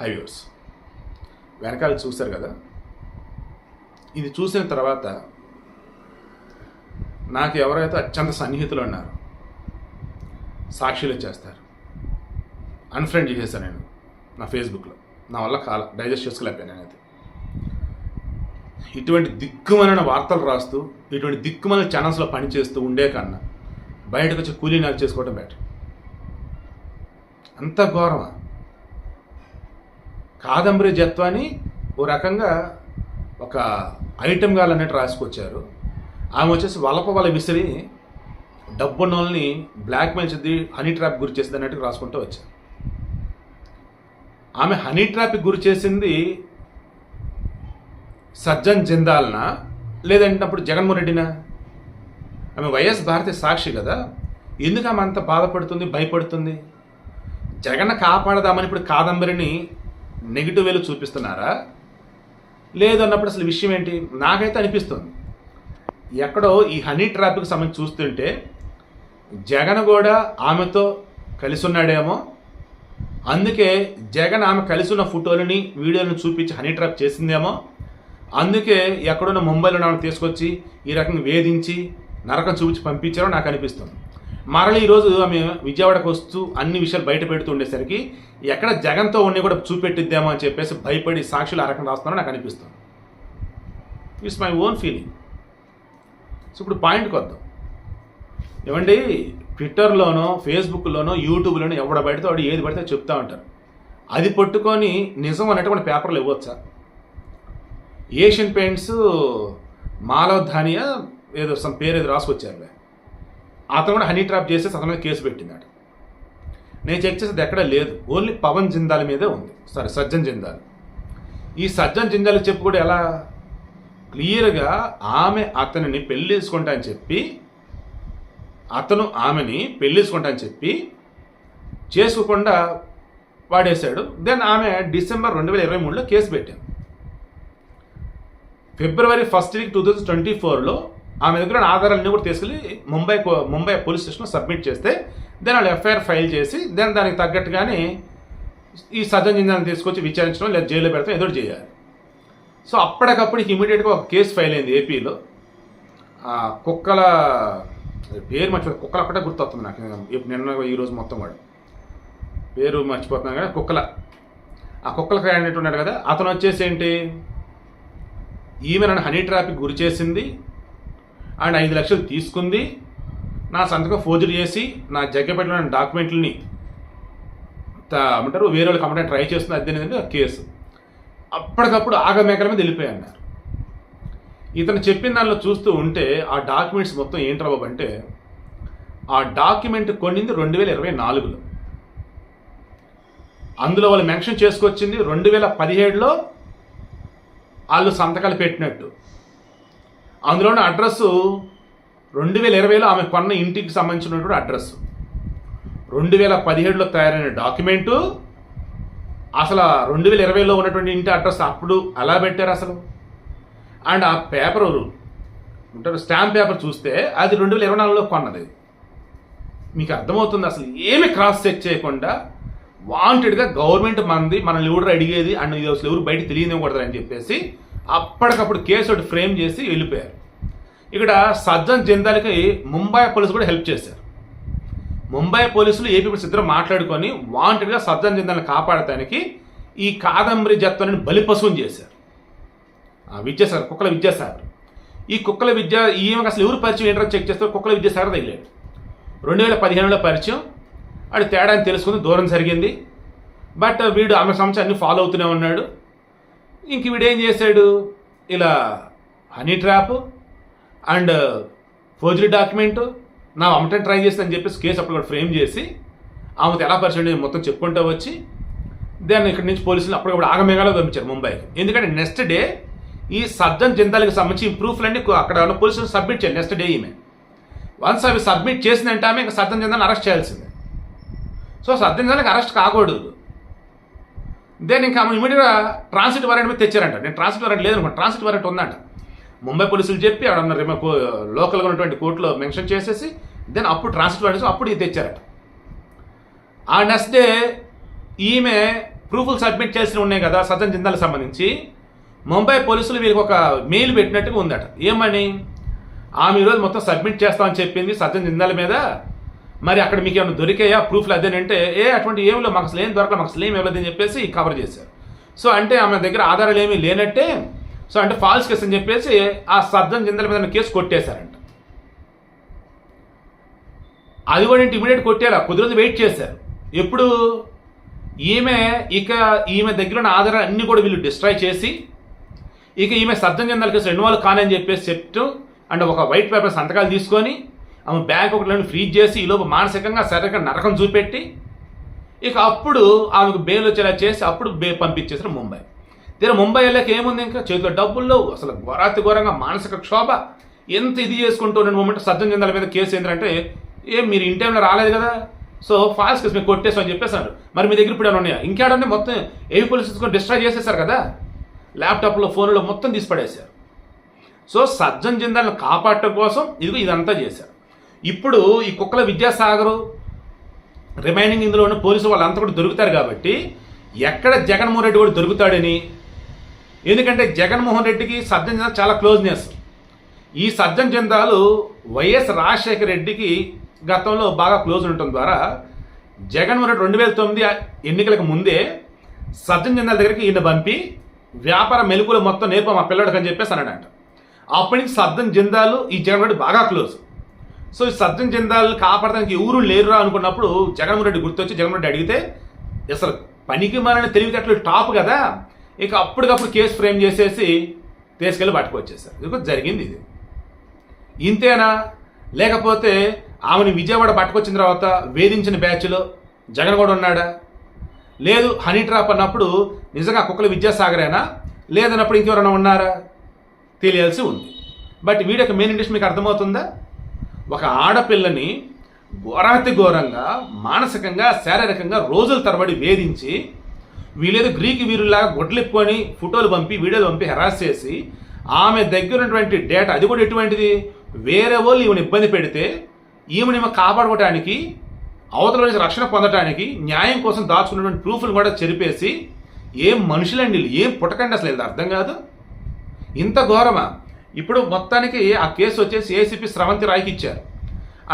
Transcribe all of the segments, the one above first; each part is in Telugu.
హైవేస్ వెనకాల చూశారు కదా? ఇది చూసిన తర్వాత నాకు ఎవరైతే అత్యంత సన్నిహితులు ఉన్నారు సాక్షులు చేస్తారు. అన్ఫ్రెండ్ చేసేసాను నేను నా ఫేస్బుక్లో నా వల్ల కాల డైజెస్ట్ చేసుకోలేకపోయాను నేనైతే. ఇటువంటి దిక్కుమలైన వార్తలు రాస్తూ ఇటువంటి దిక్కుమల ఛానల్స్లో పనిచేస్తూ ఉండే కన్నా బయటకు వచ్చి కూలీ నాకు చేసుకోవడం బెటర్ అంత ఘోరమా? కాదంబరి జత్వాని ఓ రకంగా ఒక ఐటమ్ గాలు అన్నట్టు రాసుకొచ్చారు. ఆమె వచ్చేసి వలప వల విసిరి డబ్బున్న వాళ్ళని బ్లాక్మెయిల్ చేసి హనీ ట్రాప్ గురి చేసింది అన్నట్టు రాసుకుంటూ వచ్చారు. ఆమె హనీ ట్రాప్కి గురి చేసింది సజ్జన్ జిందాల్నా లేదంటే అప్పుడు జగన్మోహన్ రెడ్డినా ఆమె వైఎస్ భారతి సాక్షి కదా ఎందుకు ఆమె అంత బాధపడుతుంది భయపడుతుంది? జగన్ కాపాడదామని ఇప్పుడు కాదంబరిని నెగిటివ్ వేలు చూపిస్తున్నారా? లేదు అన్నప్పుడు అసలు విషయం ఏంటి? నాకైతే అనిపిస్తుంది. ఎక్కడో ఈ హనీ ట్రాఫిక్ సంబంధించి చూస్తుంటే జగన్ కూడా ఆమెతో కలిసి ఉన్నాడేమో అందుకే జగన్ ఆమె కలిసి ఉన్న ఫోటోలని వీడియోలను చూపించి హనీ ట్రాప్ చేసిందేమో. అందుకే ఎక్కడున్న ముంబైలో ఆమెను తీసుకొచ్చి ఈ రకంగా వేధించి నరకం చూపించి పంపించారో నాకు అనిపిస్తుంది. మరలి ఈరోజు ఆమె విజయవాడకు వస్తూ అన్ని విషయాలు బయట పెడుతూ ఉండేసరికి ఎక్కడ జగన్తో ఉండి కూడా చూపెట్టిద్దామో అని చెప్పేసి భయపడి సాక్షులు ఆ రకం రాస్తున్నారో నాకు అనిపిస్తుంది. It's my own feeling so ఇప్పుడు పాయింట్కి వద్దాం. ఏమండి? ట్విట్టర్లోనో ఫేస్బుక్లోనో యూట్యూబ్లోనో ఎవడ పడితే వాడు ఏది పడితే చెప్తా ఉంటారు. అది పట్టుకొని నిజం అన్నటువంటి పేపర్లు ఇవ్వచ్చా ఏషియన్ పెయింట్స్ మాలవ్ ధానియా ఏదో సమ్ పేరు ఏదో రాసుకొచ్చారు అతను కూడా హనీ ట్రాప్ చేసేసి అతని మీద కేసు పెట్టిందట. నేను చెక్ చేసేది ఎక్కడ లేదు. ఓన్లీ పవన్ జిందాల్ మీదే ఉంది. సారీ సజ్జన్ జిందాల్. ఈ సజ్జన్ జిందాల్ చెప్పు కూడా ఎలా? క్లియర్గా ఆమె అతనిని పెళ్ళి చేసుకుంటా అని చెప్పి అతను ఆమెని పెళ్ళి చేసుకుంటా అని చెప్పి చేసుకోకుండా వాడేశాడు. దెన్ ఆమె డిసెంబర్ రెండు వేల ఇరవై మూడులో కేసు పెట్టాను February first week two thousand twenty ఫోర్లో ఆమె దగ్గర ఆధారాలన్నీ కూడా తీసుకెళ్ళి ముంబై కో- ముంబై పోలీస్ స్టేషన్లో సబ్మిట్ చేస్తే దెన్ వాళ్ళు ఎఫ్ఐఆర్ ఫైల్ చేసి దెన్ దానికి తగ్గట్టుగానే ఈ సజ్జన్ జిందాన్ని తీసుకొచ్చి విచారించడం లేదా జైల్లో పెడతాం ఏదో చేయాలి. సో అప్పటికప్పుడు ఇమీడియట్గా ఒక కేసు ఫైల్ అయింది ఏపీలో ఆ కుక్కల పేరు మర్చిపో కుక్కల ఒక్కటే గుర్తొస్తుంది నాకు. ఇప్పుడు నిన్న ఈ రోజు మొత్తం కూడా పేరు మర్చిపోతున్నాను కానీ కుక్కల. ఆ కుక్కల క్యాండిడేట్ ఉన్నాడు కదా అతను వచ్చేసి ఏంటి? ఈమె నన్ను హనీ ట్రాఫిక్ గురి చేసింది. అండ్ ఐదు లక్షలు తీసుకుంది. నా సంతకం ఫోజులు చేసి నా జగ్గపెట్టిన డాక్యుమెంట్లని అంటారు వేరే వాళ్ళు కంప్లైంట్ ట్రై చేస్తుంది అది ఆ కేసు. అప్పటికప్పుడు ఆగమేకల మీద వెళ్ళిపోయి అన్నారు ఇతను చెప్పిన దానిలో చూస్తూ ఉంటే ఆ డాక్యుమెంట్స్ మొత్తం ఏంటి బాబు అంటే ఆ డాక్యుమెంట్ కొన్నింది రెండు వేల ఇరవై నాలుగులో. అందులో వాళ్ళు మెన్షన్ చేసుకొచ్చింది రెండు వేల పదిహేడులో వాళ్ళు సంతకాలు పెట్టినట్టు. అందులోని అడ్రస్సు రెండు వేల ఇరవైలో ఆమె కొన్న ఇంటికి సంబంధించినటువంటి అడ్రస్ రెండు వేల పదిహేడులో తయారైన డాక్యుమెంటు అసలు రెండు వేల ఇరవైలో ఉన్నటువంటి ఇంటి అడ్రస్ అప్పుడు ఎలా పెట్టారు అసలు? అండ్ ఆ పేపర్ ఉంటారు స్టాంప్ పేపర్ చూస్తే అది రెండు వేల ఇరవై నాలుగులో కొన్నది. మీకు అర్థమవుతుంది అసలు ఏమి క్రాస్ చెక్ చేయకుండా వాంటెడ్గా గవర్నమెంట్ మంది మనల్ని ఎవరు అడిగేది? అండ్ ఇది అసలు ఎవరు బయట తెలియనివ్వకూడదు అని చెప్పేసి అప్పటికప్పుడు కేసు ఒకటి ఫ్రేమ్ చేసి వెళ్ళిపోయారు. ఇక్కడ సజ్జన్ జిందాల్కి ముంబై పోలీసు కూడా హెల్ప్ చేశారు. ముంబై పోలీసులు ఏపీ పోలీసు ఇద్దరు మాట్లాడుకొని వాంటెడ్గా సజ్జన్ జిందాల్ని కాపాడటానికి ఈ కాదంబరి జత్వాన్ని బలిపశువుని చేశారు. విద్యాసాగర్ కుక్కల విద్యాసాగర్. ఈ కుక్కల విద్య ఈమెకు అసలు ఎవరు పరిచయం ఏంటో చెక్ చేస్తే కుక్కల విద్యాసాగర్ తగిలాడు రెండు వేల పదిహేనులో పరిచయం. వాడు తేడా అని తెలుసుకుంది దూరం జరిగింది. బట్ వీడు ఆమె సంస్థ అన్ని ఫాలో అవుతూనే ఉన్నాడు. ఇంక వీడేం చేశాడు? ఇలా honey trap and uh, forgery document నా అమ్మటే ట్రై చేసి అని చెప్పేసి కేసు అప్పుడు కూడా ఫ్రేమ్ చేసి ఆమెతో ఎలా పరిచయం మొత్తం చెప్పుకుంటూ వచ్చి దాన్ని ఇక్కడి నుంచి పోలీసులు అప్పటికప్పుడు ఆగమేఘాలో పంపించారు ముంబైకి. ఎందుకంటే నెక్స్ట్ డే ఈ సర్జన్ జిందాల్కి సంబంధించి ప్రూఫ్లన్నీ అక్కడ ఉన్న పోలీసులు సబ్మిట్ చేయాలి నెక్స్ట్ డే ఈమె. వన్స్ అవి సబ్మిట్ చేసిందంటే ఆమె ఇంకా సర్జన్ జిందాల్ని అరెస్ట్ చేయాల్సిందే. సో సర్జన్ జిందాల్కి అరెస్ట్ కాకూడదు. దెన్ ఇంకా ఆమె ఇమీడియట్గా ట్రాన్సిట్ వారెంట్ మీద తెచ్చారంట. నేను ట్రాన్సిట్ వారెంట్ లేదనుకోండి ట్రాన్సిట్ వారెంట్ ఉందంట. ముంబై పోలీసులు చెప్పి ఆడ లోకల్గా ఉన్నటువంటి కోర్టులో మెన్షన్ చేసేసి దెన్ అప్పుడు ట్రాన్స్ఫర్ వారెంట్ అప్పుడు ఇది తెచ్చారట. ఆ నెక్స్ట్ డే ఈమె ప్రూఫ్లు సబ్మిట్ చేసి ఉన్నాయి కదా సజ్జన్ జిందాలకు సంబంధించి. ముంబై పోలీసులు వీరికి ఒక మెయిల్ పెట్టినట్టుగా ఉందట. ఏమని? ఆమె ఈరోజు మొత్తం సబ్మిట్ చేస్తామని చెప్పింది సజ్జన్ జిందాల మీద. మరి అక్కడ మీకు ఏమైనా దొరికాయా? ప్రూఫ్లు అదేనంటే ఏ అటువంటి ఏమిలో మాకు అసలు ఏం దొరకలేదు మాకు అసలు ఏం ఇవ్వలేదని చెప్పేసి కవర్ చేశారు. సో అంటే ఆమె దగ్గర ఆధారాలు ఏమీ లేనట్టే సో అంటే ఫాల్స్ కేసు అని చెప్పేసి ఆ సర్జన్ జిందల మీద కేసు కొట్టేశారంట. అది కూడా ఏంటి ఇమీడియట్ కొట్టారా కొద్ది రోజులు వెయిట్ చేశారు. ఎప్పుడు ఈమె ఇక ఈమె దగ్గర ఉన్న ఆధారాలు అన్ని కూడా వీళ్ళు డిస్ట్రాయ్ చేసి ఇక ఈమె సర్జన్ జనరల్ కేసు ఇన్వాల్వ్ కానని చెప్పేసి చెప్తూ అండ్ ఒక వైట్ పేపర్ సంతకాలు తీసుకొని ఆమె బ్యాంక్ ఒకటి ఫ్రీజ్ చేసి ఈలోపు మానసికంగా శారీరకంగా నరకం చూపెట్టి ఇక అప్పుడు ఆమెకు బెయిల్ వచ్చేలా చేసి అప్పుడు బే పంపించేసారు ముంబై. తీరా ముంబై వెళ్ళాక ఏముంది ఇంకా? చేతిలో డబ్బులు అసలు ఘోరాతి ఘోరంగా మానసిక క్షోభ. ఎంత ఇది చేసుకుంటూ రెండు మూమెంట్ సజ్జన్ చెందాల మీద కేసు ఏంటంటే ఏం మీరు ఇన్ టైంలో రాలేదు కదా? సో ఫాల్స్ కేసు మీకు కొట్టేసాం అని చెప్పేసారు మరి మీ దగ్గర ఇప్పుడు ఏమైనా ఉన్నాయా? ఇంకేడన్నీ మొత్తం ఏవి పోలీస్ తీసుకొని డిస్ట్రాయ్ చేసేసారు కదా? ల్యాప్టాప్లో ఫోన్లో మొత్తం తీసిపడేశారు సో సజ్జన్ జిందాలను కాపాడటం కోసం ఇదిగో ఇదంతా చేశారు. ఇప్పుడు ఈ కుక్కల విద్యాసాగరు రిమైనింగ్ ఇందులో ఉన్న పోలీసు వాళ్ళంతా కూడా దొరుకుతారు కాబట్టి ఎక్కడ జగన్మోహన్ రెడ్డి కూడా దొరుకుతాడని ఎందుకంటే జగన్మోహన్ రెడ్డికి సజ్జన్ జిందాల్ చాలా క్లోజ్నెస్. ఈ సజ్జన్ జిందాలు వైఎస్ రాజశేఖర రెడ్డికి గతంలో బాగా క్లోజ్ ఉండటం ద్వారా జగన్మోహన్ రెడ్డి రెండు వేల తొమ్మిది ఎన్నికలకు ముందే సజ్జన్ జిందాల్ దగ్గరికి ఈయన పంపి వ్యాపార మెలుకులు మొత్తం నేర్పు మా పిల్లడికి అని చెప్పేసి అన్నాడంట. అప్పటి నుంచి సజ్జన్ జిందాలు ఈ జగన్ రెడ్డి బాగా క్లోజ్. సో ఈ సజ్జన్ జిందాల్ కాపాడడానికి ఎవరు లేరురా అనుకున్నప్పుడు జగన్మోహన్ రెడ్డి గుర్తొచ్చి జగన్మోహన్ రెడ్డి అడిగితే అసలు పనికి మారని తెలివితేటలు టాప్ కదా ఇక అప్పటికప్పుడు కేసు ఫ్రేమ్ చేసేసి తీసుకెళ్ళి పట్టుకొచ్చేసారు ఇది జరిగింది ఇది. ఇంతేనా? లేకపోతే ఆమెను విజయవాడ పట్టుకొచ్చిన తర్వాత వేధించిన బ్యాచ్లో జగన్ కూడా ఉన్నాడా? లేదు హనీ ట్రాప్ అన్నప్పుడు నిజంగా కుక్కల విద్యాసాగరేనా? లేదన్నప్పుడు ఇంకెవరైనా ఉన్నారా? తెలియాల్సి ఉంది. బట్ వీడి యొక్క మెయిన్ ఇంట్రెస్ట్ మీకు అర్థమవుతుందా? ఒక ఆడపిల్లని ఘోరాతి ఘోరంగా మానసికంగా శారీరకంగా రోజుల తరబడి వేధించి వీళ్ళేదో గ్రీక్ వీరులాగా గొడ్లెప్పుకొని ఫోటోలు పంపి వీడియోలు పంపి హెరాస్ చేసి ఆమె దగ్గర ఉన్నటువంటి డేటా అది కూడా ఎటువంటిది? వేరే వాళ్ళు ఈమెను ఇబ్బంది పెడితే ఈమెను ఈమె కాపాడుకోవడానికి అవతల నుంచి రక్షణ పొందడానికి న్యాయం కోసం దాచుకున్నటువంటి ప్రూఫ్లు కూడా చెరిపేసి ఏం మనుషులండి వీళ్ళు? ఏం పుట్టకండి అసలు? ఇది అర్థం కాదు. ఇంత ఘోరమా. ఇప్పుడు మొత్తానికి ఆ కేసు వచ్చేసి ఏసీపీ స్రవంతి రాయ్కి ఇచ్చారు.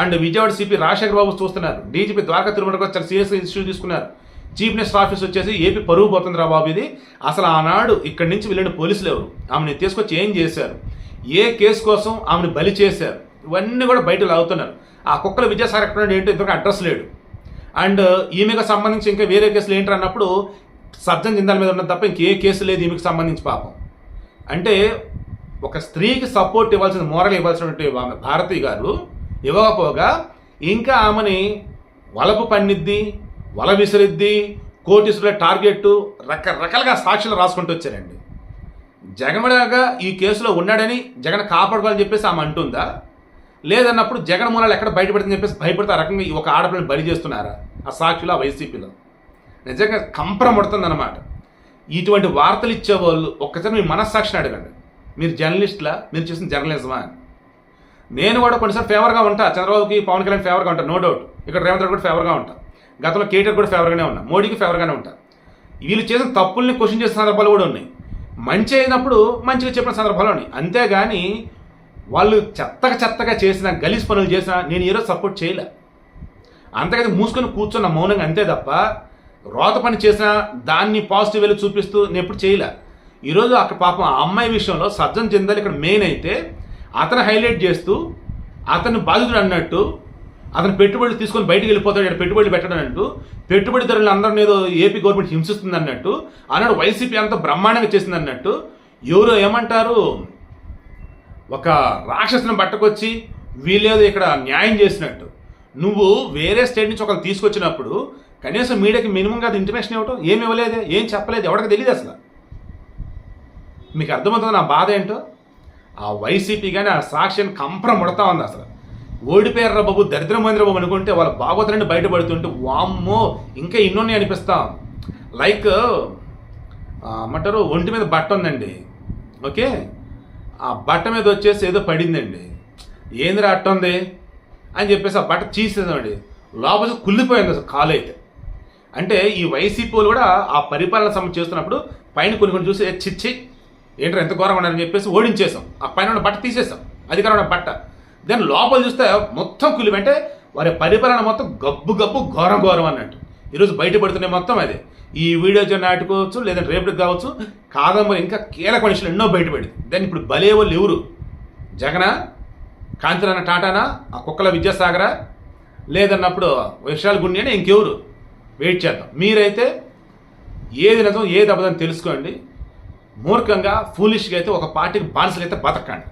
అండ్ విజయవాడ సిపి రాజశేఖర బాబు చూస్తున్నారు. డీజీపీ ద్వారకా తిరుమల వచ్చారు. సీరియస్గా ఇష్యూ తీసుకున్నారు. చీఫ్ మినిస్టర్ ఆఫీస్ వచ్చేసి ఏపీ పరువు పోతుంది రా బాబు ఇది. అసలు ఆనాడు ఇక్కడి నుంచి వెళ్ళిన పోలీసులు ఎవరు? ఆమెను తీసుకొచ్చి ఏం చేశారు? ఏ కేసు కోసం ఆమెను బలి చేశారు? ఇవన్నీ కూడా బయట లాగుతున్నారు. ఆ కుక్కల విద్యాసాగర్ ఎక్కడ ఏంటో ఇంతకు అడ్రస్ లేడు. అండ్ ఈమెకు సంబంధించి ఇంకా వేరే కేసులు ఏంటి అన్నప్పుడు సర్జన్ జిందాల మీద ఉన్నది తప్ప ఇంకే కేసు లేదు ఈమెకు సంబంధించి పాపం. అంటే ఒక స్త్రీకి సపోర్ట్ ఇవ్వాల్సిన మోరల్ ఇవ్వాల్సినటువంటి ఆమె భారతి గారు ఇవ్వకపోగా ఇంకా ఆమెని వలపు పన్నిద్ది వల విసిరిద్ది కోటీసుల టార్గెట్ రకరకాలుగా సాక్షులు రాసుకుంటూ వచ్చారండి. జగన్గా ఈ కేసులో ఉన్నాడని జగన్ కాపాడుకోవాలని చెప్పేసి ఆమె అంటుందా? లేదన్నప్పుడు జగన్ మూలాలు ఎక్కడ బయటపడుతుందని చెప్పేసి భయపడితే ఆ రకంగా ఒక ఆడపిల్లని బలి చేస్తున్నారా? ఆ సాక్షులు ఆ వైసీపీలో. నిజంగా కంపరముడుతుందన్నమాట ఇటువంటి వార్తలు ఇచ్చేవాళ్ళు ఒక్కసారి మీ మనస్సాక్షిని అడగండి. మీరు జర్నలిస్ట్లా? మీరు చేసిన జర్నలిజమా? అని నేను కూడా కొన్నిసార్లు ఫేవర్గా ఉంటా. చంద్రబాబుకి పవన్ కళ్యాణ్ ఫేవర్గా ఉంటాను నో డౌట్ ఇక్కడ రేవంత్ రెడ్డి కూడా ఫేవర్గా ఉంటాను గతంలో కేటీఆర్ కూడా ఫేవర్గానే ఉన్నా మోడీకి ఫేవర్గానే ఉంటారు వీళ్ళు చేసిన తప్పుల్ని క్వశ్చన్ చేసిన సందర్భాలు కూడా ఉన్నాయి. మంచి అయినప్పుడు మంచిగా చెప్పిన సందర్భాలు ఉన్నాయి. అంతేగాని వాళ్ళు చెత్తగా చెత్తగా చేసిన గలీజ్ పనులు చేసినా నేను ఈరోజు సపోర్ట్ చేయలే. అంతకైతే మూసుకొని కూర్చున్న మౌనంగా అంతే తప్ప రోత పని చేసినా దాన్ని పాజిటివ్ వెళ్ళి చూపిస్తూ నేను ఎప్పుడు చేయలే. ఈరోజు అక్కడ పాపం ఆ అమ్మాయి విషయంలో సజ్జన్ చెందాలి ఇక్కడ మెయిన్ అయితే అతను హైలైట్ చేస్తూ అతను బాధితుడు అన్నట్టు అతను పెట్టుబడులు తీసుకొని బయటకు వెళ్ళిపోతాడు ఇక్కడ పెట్టుబడులు పెట్టడం అంటూ పెట్టుబడిదారులు అందరిని ఏదో ఏపీ గవర్నమెంట్ హింసిస్తుంది అన్నట్టు అన్నాడు వైసీపీ అంతా బ్రహ్మాండంగా చేసింది అన్నట్టు ఎవరు ఏమంటారు ఒక రాక్షసుని పట్టుకొచ్చి వీళ్ళేదో ఇక్కడ న్యాయం చేసినట్టు. నువ్వు వేరే స్టేట్ నుంచి ఒకరు తీసుకొచ్చినప్పుడు కనీసం మీడియాకి మినిమం కాదు ఇంటిమేషన్ ఇవ్వటం ఏమి ఇవ్వలేదే ఏం చెప్పలేదు ఎవరికి తెలియదు అసలు. మీకు అర్థమవుతుంది నా బాధ ఏంటో? ఆ వైసీపీ కానీ ఆ సాక్ష్యం కంపరం ముడతా ఉంది అసలు. ఓడిపోయారు బాబు? దరిద్రమైంద్ర బాబు అనుకుంటే వాళ్ళ భాగవతులని బయటపడుతుంటే వామ్మో ఇంకా ఇన్నోన్ని అనిపిస్తాం. లైక్ ఏమంటారు ఒంటి మీద బట్ట ఉందండి. ఓకే? ఆ బట్ట మీద వచ్చేసి ఏదో పడిందండి. ఏందిరా అట్ట ఉంది? అని చెప్పేసి ఆ బట్ట తీసేసామండి. లోపల కుళ్ళిపోయింది అసలు కాలు అయితే. అంటే ఈ వైసీపీ కూడా ఆ పరిపాలన సమ చేస్తున్నప్పుడు పైన కొన్ని కొన్ని చూసి చిచ్చి ఏంటో ఎంత ఘోరంగా ఉన్నారని చెప్పేసి ఓడించేసాం. ఆ పైన ఉన్న బట్ట తీసేసాం. అధికారం ఉన్న బట్ట. దాని లోపల చూస్తే మొత్తం కులి అంటే వారి పరిపాలన మొత్తం గబ్బు గబ్బు ఘోరం ఘోరం అన్నట్టు. ఈరోజు బయటపడుతున్నాయి మొత్తం అదే. ఈ వీడియో నాటుకోవచ్చు లేదంటే రేపటికి కావచ్చు కాదంబరి ఇంకా కీలక మనుషులు ఎన్నో బయటపడింది దాన్ని ఇప్పుడు బలే వాళ్ళు ఎవరు? జగనా? కాంతిరాన టాటానా? ఆ కుక్కల విద్యాసాగరా? లేదన్నప్పుడు విశాల్ గుండెనే ఇంకెవరు? వెయిట్ చేద్దాం. మీరైతే ఏది నిజం ఏది అబద్ధం తెలుసుకోండి. మూర్ఖంగా ఫూలిష్గా అయితే ఒక పార్టీకి బానిసలు అయితే బతకండి.